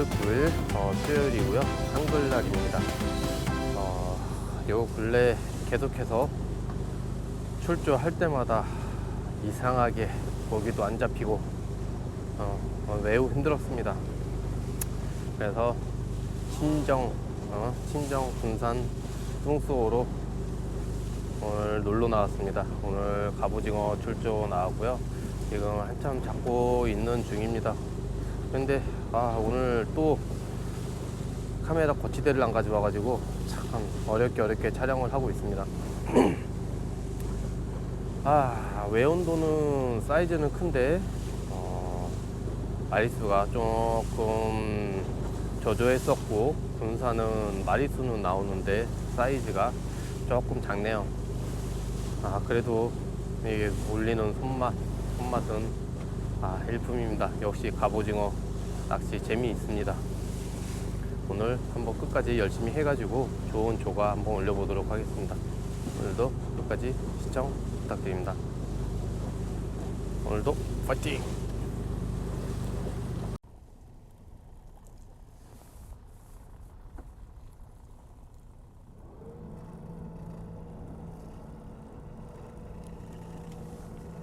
10월 9일 어, 수요일이고요. 한글날입니다. 어, 요 근래 계속해서 출조할 때마다 이상하게 먹이도 안 잡히고 어, 어, 매우 힘들었습니다. 그래서 친정 어, 친정 군산 뚱수호로 오늘 놀러 나왔습니다. 오늘 갑오징어 출조 나왔고요. 지금 한참 잡고 있는 중입니다. 근데 아 오늘 또 카메라 거치대를 안 가지고 와가지고 참 어렵게 어렵게 촬영을 하고 있습니다. 아 외온도는 사이즈는 큰데 어, 마리수가 조금 저조했었고 군사는 마리수는 나오는데 사이즈가 조금 작네요. 아 그래도 이게 올리는 손맛 손맛은 아 일품입니다. 역시 갑오징어 낚시 재미있습니다. 오늘 한번 끝까지 열심히 해가지고 좋은 조가 한번 올려보도록 하겠습니다. 오늘도 끝까지 시청 부탁드립니다. 오늘도 파이팅!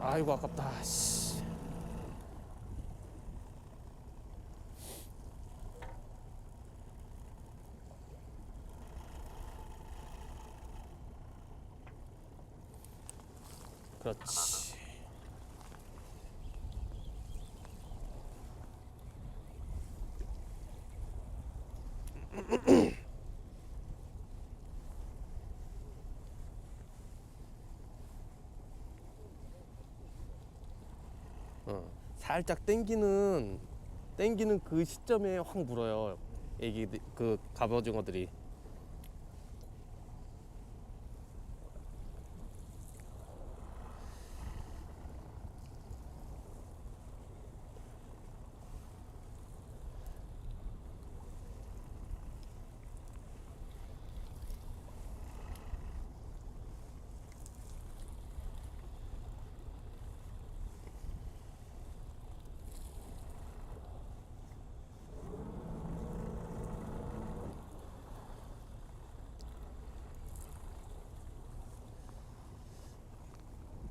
아이고 아깝다. 씨. 그렇지. 어, 살짝 땡기는 땡기는 그 시점에 확 물어요. 애기 그 갑오징어들이.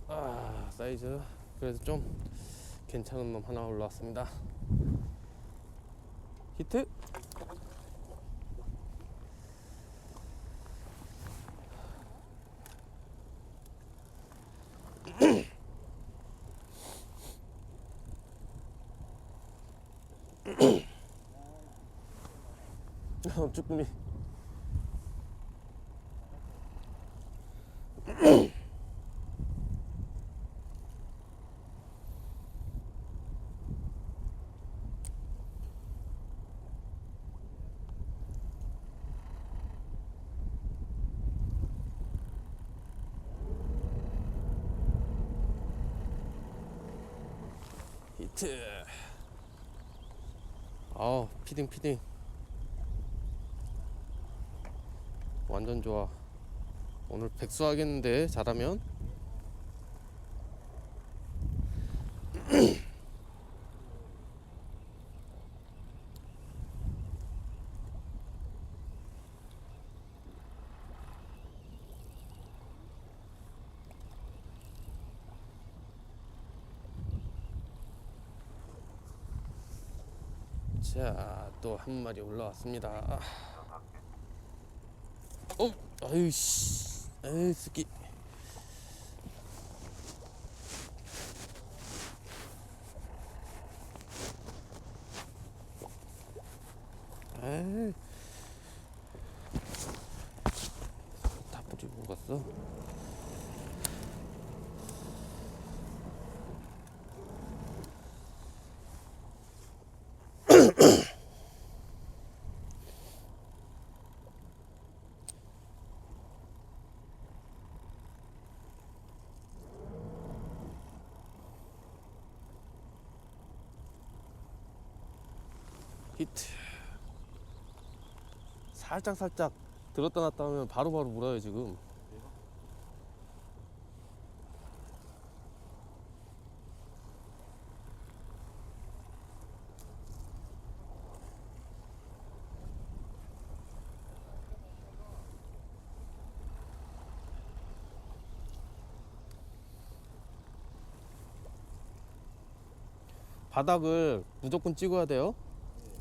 아 사이즈 그래도 좀 괜찮은 놈 하나 올라왔습니다. 히트. 어, 쭈꾸미. 히트. 아우 피딩 피딩. 완전 좋아. 오늘 백수 하겠는데 잘하면. 자, 또 한 마리 올라왔습니다. 어, 아유 씨, 아유 새끼. 히트. 살짝 살짝 들었다 놨다 하면 바로바로 바로 물어요 지금. 바닥을 무조건 찍어야 돼요.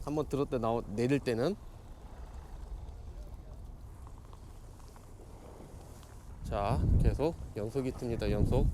한번 때 나오, 내릴 때는. 자, 계속 연속이 틉니다. 연속.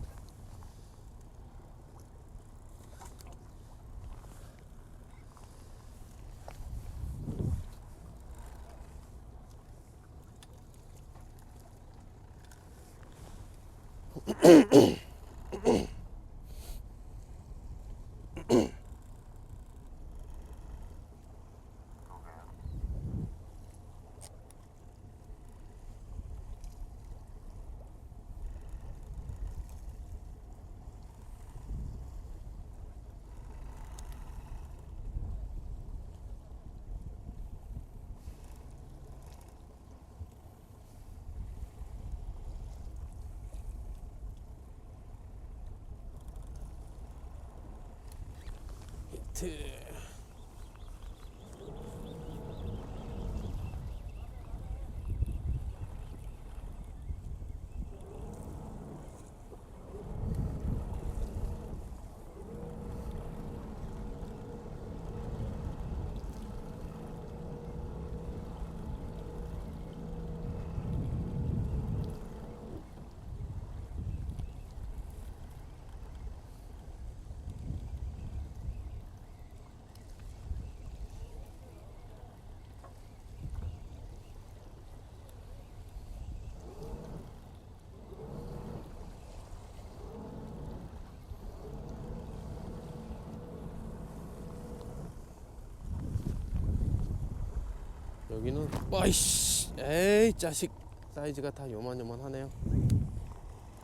히트. 여기는 와이씨. 에이 자식. 사이즈가 다 요만요만하네요.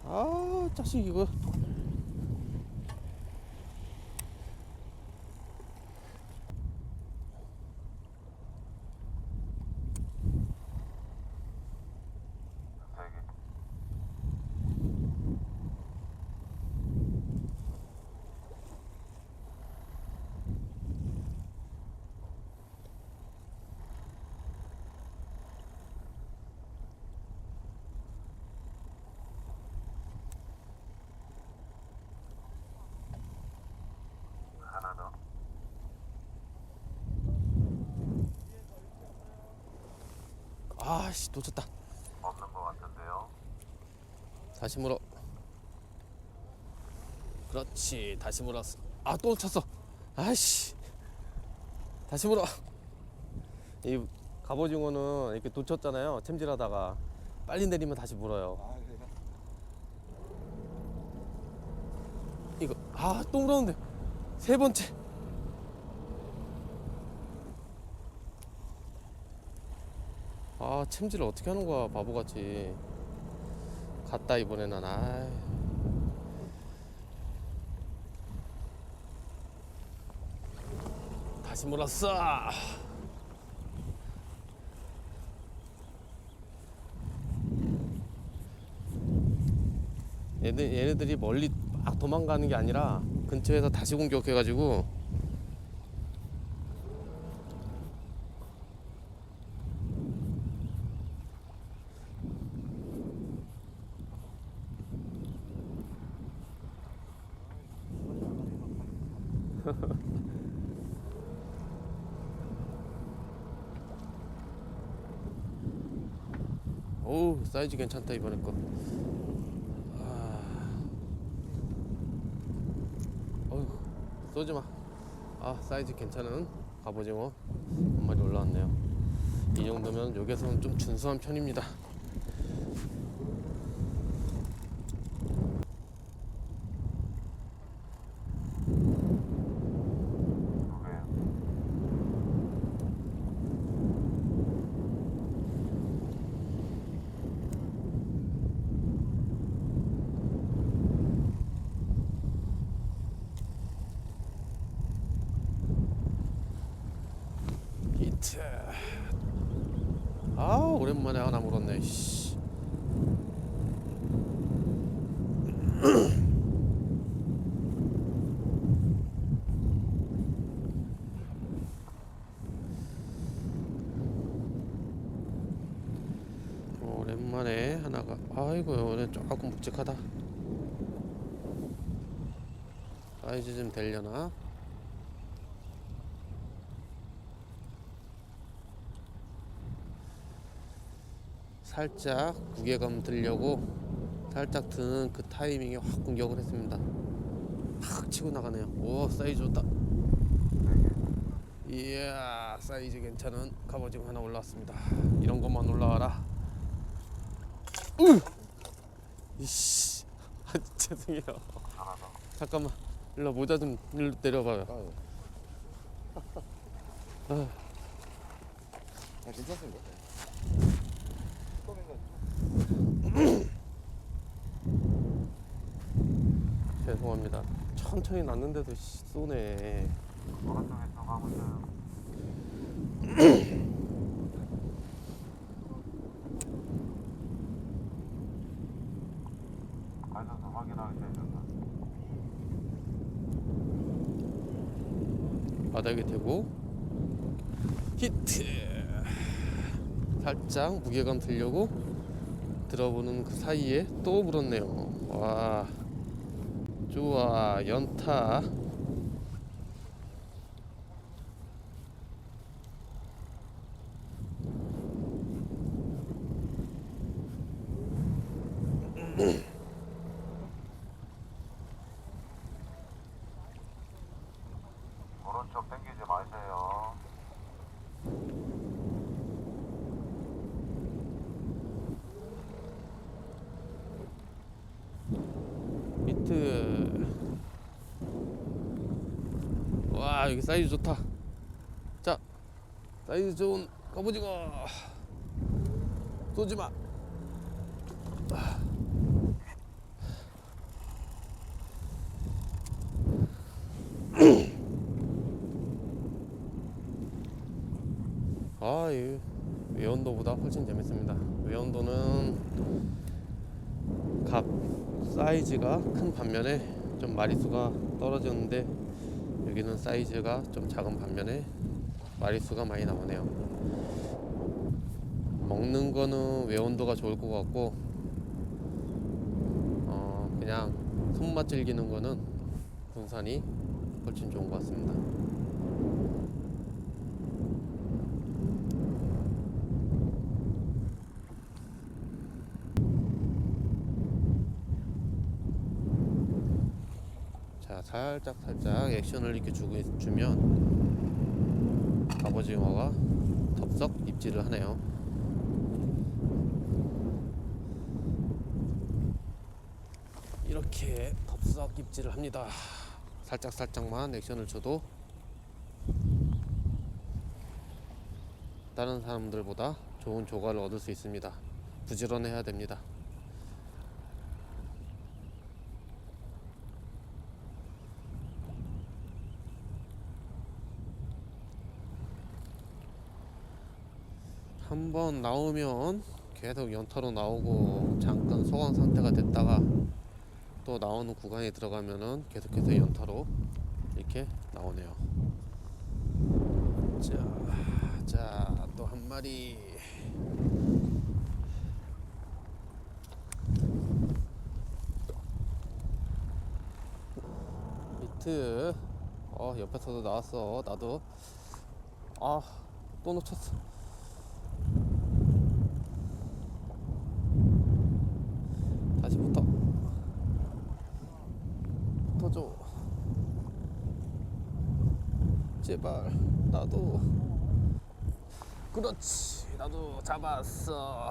아 자식 이거 하나 더. 아씨 놓쳤다. 없는 것 같은데요. 다시 물어. 그렇지 다시 물었어. 아또 놓쳤어. 아씨. 다시 물어. 이 갑오징어는 이렇게 놓쳤잖아요 챔질하다가. 빨리 내리면 다시 물어요? 이거 아 또 물었는데. 세 번째 아 챔질을 어떻게 하는 거야 바보같이. 갔다 이번에는. 아 다시 얘들 얘네들이 멀리 막 도망가는 게 아니라 근처에서 다시 공격해가지고 오 사이즈 괜찮다 이번에 거. 아, 어휴 쏘지 마. 아 사이즈 괜찮은 갑오징어 한 마리 올라왔네요. 이 정도면 여기서는 좀 준수한 편입니다. 히트. 아 오랜만에 하나 물었네. 씨. 오랜만에 하나가 아이고 오늘 조금 묵직하다 사이즈 좀 되려나 살짝 무게감 들려고 살짝 드는 그 타이밍에 확 공격을 했습니다. 확 치고 나가네요. 오 사이즈 좋다. 이야 사이즈 괜찮은 갑오징어 하나 올라왔습니다. 이런 것만 올라와라. 으! 이씨 아, 죄송해요. 잠깐만 일로 모자 좀 일로 내려봐요. 아, 괜찮습니다. 죄송합니다. 천천히 났는데도 씨, 쏘네. 바닥에 대고 히트. 살짝 무게감 들려고 들어보는 그 사이에 또 불었네요. 와, 좋아 연타. 오른쪽 당기지 마세요. 히트. 와 여기 사이즈 좋다. 자 사이즈 좋은 갑오징어 쏘지 마. 아, 이 외연도보다 훨씬 재밌습니다. 외연도는 갑 사이즈가 큰 반면에 좀 마리수가 떨어졌는데 여기는 사이즈가 좀 작은 반면에 마리수가 많이 나오네요. 먹는 거는 외온도가 좋을 것 같고 어 그냥 손맛 즐기는 거는 군산이 훨씬 좋은 것 같습니다. 자 살짝 살짝 액션을 이렇게 주고 있- 주면 갑오징어가 덥석 입질을 하네요. 이렇게 덥석 입질을 합니다. 살짝 살짝만 액션을 줘도 다른 사람들보다 좋은 조과를 얻을 수 있습니다. 부지런해야 됩니다. 한번 나오면 계속 연타로 나오고 잠깐 소강 상태가 됐다가 또 나오는 구간에 들어가면은 계속해서 연타로 이렇게 나오네요. 자, 자, 또 한 마리. 히트. 어, 옆에서도 나왔어. 나도. 아, 또 놓쳤어. 다시 붙어. 붙어줘. 제발 나도. 그렇지. 나도 잡았어.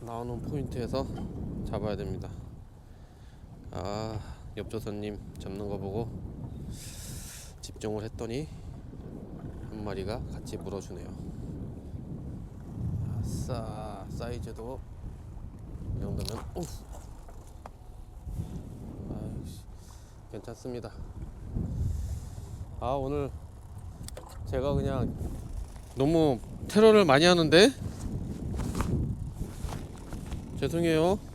나오는 포인트에서 잡아야 됩니다. 아, 옆조선님 잡는 거 보고 집중을 했더니 한 마리가 같이 물어주네요. 아싸, 사이즈도 이 정도면 오, 아이씨, 괜찮습니다. 아 오늘 제가 그냥 너무 테러를 많이 하는데 죄송해요.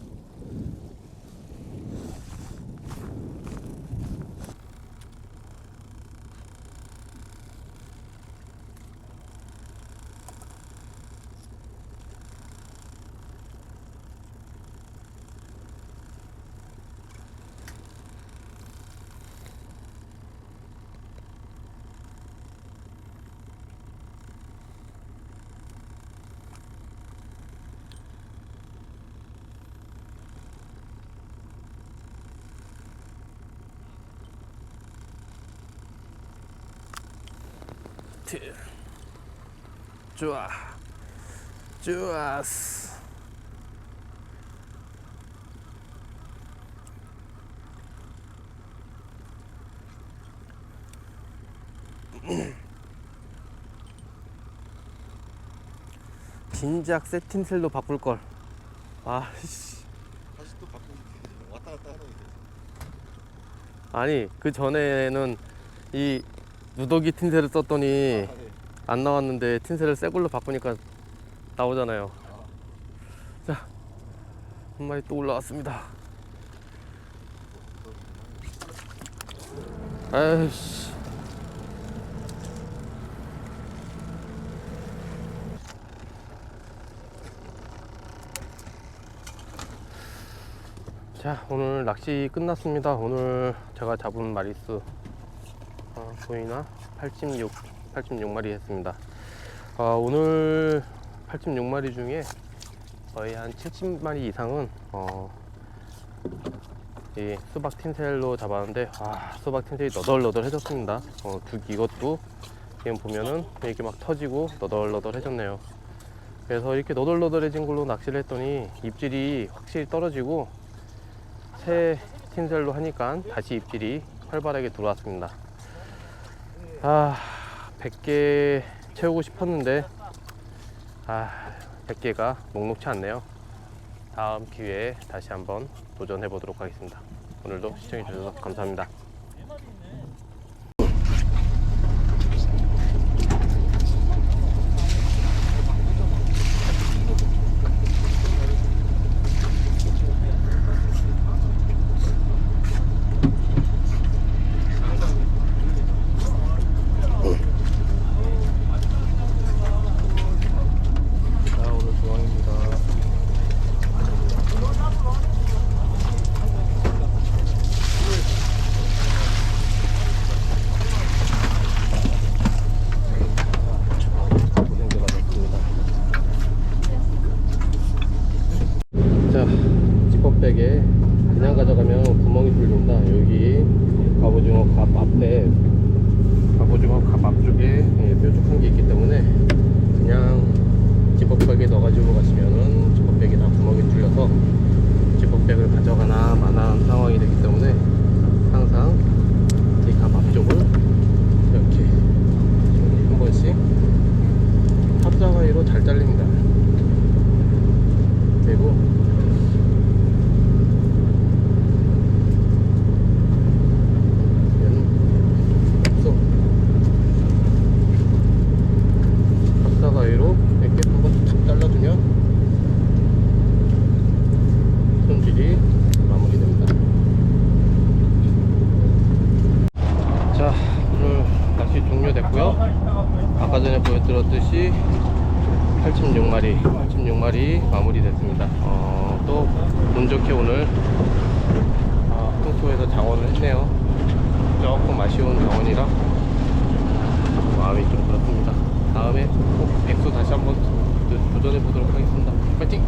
세트. 좋아. 좋았어. 진작 세틴셀로 바꿀 걸. 아, 씨. 다시 또 바꾸고 왔다 갔다 하는 게 아니 그 전에는 이 누더기 틴셀을 썼더니. 안 나왔는데 틴셀을 새 걸로 바꾸니까 나오잖아요. 자, 한 마리 또 올라왔습니다. 아이씨. 자, 오늘 낚시 끝났습니다. 오늘 제가 잡은 마리수 어, 보이나? 86, 86마리 했습니다. 어, 오늘 86마리 중에 거의 한 70마리 이상은 어, 이 수박 틴셀로 잡았는데 아, 수박 틴셀이 너덜너덜해졌습니다. 어, 두 이것도 지금 보면은 이렇게 막 터지고 너덜너덜해졌네요. 그래서 이렇게 너덜너덜해진 걸로 낚시를 했더니 입질이 확실히 떨어지고 새 틴셀로 하니까 다시 입질이 활발하게 들어왔습니다. 아, 100개 채우고 싶었는데, 아, 100개가 녹록치 않네요. 다음 기회에 다시 한번 도전해 보도록 하겠습니다. 오늘도 시청해 주셔서 감사합니다. 자, 오늘 중앙입니다. 고생들 하셨습니다. 자, 지퍼백에 그냥 가져가면 구멍이 뚫린다. 여기 갑 앞에 갑오징어 갑 앞쪽에 예, 뾰족한 게 있기 때문에 그냥 지퍼백에 넣어가지고 가시면은 지퍼백이 다 구멍이 뚫려서 지퍼백을 가져가나 마나 상황이 되기 때문에 항상 이 갑 앞쪽을 이렇게 한 번씩 탑사가위로 잘 잘립니다. 그리고 얘는 없어. 탑사가위로 이렇게 한번 탁 잘라주면 손질이 마무리됩니다. 자, 오늘 낚시 종료됐고요. 아까 전에 보여드렸듯이 86마리, 86마리 마무리됐습니다. 어, 또운 좋게 오늘 어, 통토에서 장원을 했네요. 조금 아쉬운 장원이라 마음이 좀 그렇습니다. 다음에 꼭 백수 다시 한번 도- 도전해 보도록 하겠습니다. 파이팅!